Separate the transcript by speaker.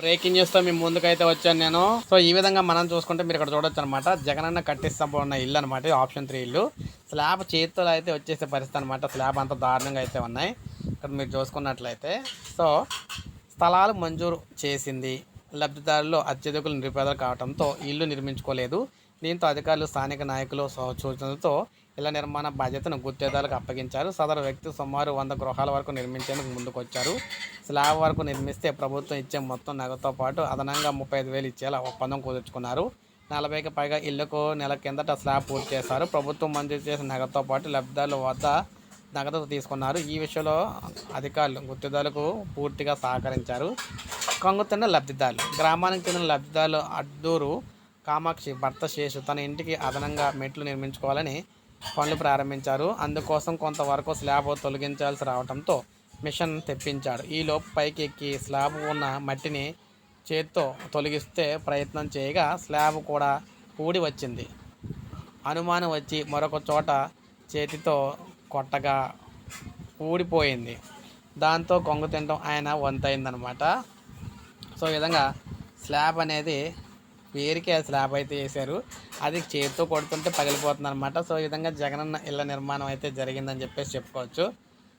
Speaker 1: Breaking చేస్తా మీ ముందుకైతే వచ్చాను నేను. సో ఈ విధంగా మనం చూసుకుంటే మీరు ఇక్కడ చూడొచ్చు అనమాట జగనన్న కట్టిస్తాం ఉన్న ఇల్లు అనమాట ఆప్షన్ త్రీ ఇల్లు. స్లాబ్ చేతితో అయితే వచ్చేసే పరిస్థితి అనమాట స్లాబ్ అంత దారుణంగా అయితే ఉన్నాయి. ఇక్కడ మీరు చూసుకున్నట్లయితే. సో స్థలాలు మంజూరు చేసింది. లబ్ధిదారులు అత్యధికులు నిరుపేదలు కావడంతో ఇల్లు నిర్మించుకోలేదు. దీంతో అధికారులు స్థానిక నాయకులు సూచనలతో ఇళ్ళ నిర్మాణ బాధ్యతను గుత్తేదారులకు అప్పగించారు. సదరు వ్యక్తి సుమారు వంద గృహాల వరకు నిర్మించేందుకు ముందుకొచ్చారు. స్లాబ్ వరకు నిర్మిస్తే ప్రభుత్వం ఇచ్చే మొత్తం నగదుతో పాటు అదనంగా ముప్పై ఐదు వేలు ఇచ్చేలా ఒప్పందం కుదుర్చుకున్నారు. నలభైకి పైగా ఇళ్ళకు నెల కిందట స్లాబ్ పూర్తి చేశారు. ప్రభుత్వం మంజూరు చేసిన నగదుతో పాటు లబ్ధిదారుల వద్ద నగదు తీసుకున్నారు. ఈ విషయంలో అధికారులు గుర్తిదారులకు పూర్తిగా సహకరించారు. కొంగుతున్న లబ్ధిదారులు గ్రామానికి చెందిన లబ్ధిదారులు అడ్డూరు కామాక్షి భర్త శేషు తన ఇంటికి అదనంగా మెట్లు నిర్మించుకోవాలని పనులు ప్రారంభించారు. అందుకోసం కొంతవరకు స్లాబ్ తొలగించాల్సి రావడంతో మిషన్ తెప్పించాడు. ఈలోపు పైకి ఎక్కి స్లాబ్ ఉన్న మట్టిని చేత్తో తొలగిస్తే ప్రయత్నం చేయగా స్లాబ్ కూడా ఊడి వచ్చింది. అనుమానం వచ్చి మరొక చోట చేతితో కొట్టగా ఊడిపోయింది. దాంతో కొంగు తినడం ఆయన వంతైందనమాట సో ఈ విధంగా స్లాబ్ అనేది పేరుకే ఆ స్లాబ్ అయితే వేశారు. అది చేతితో కొడుతుంటే పగిలిపోతుంది అనమాట సో ఈ విధంగా జగనన్న ఇళ్ళ నిర్మాణం అయితే జరిగిందని చెప్పేసి చెప్పుకోవచ్చు.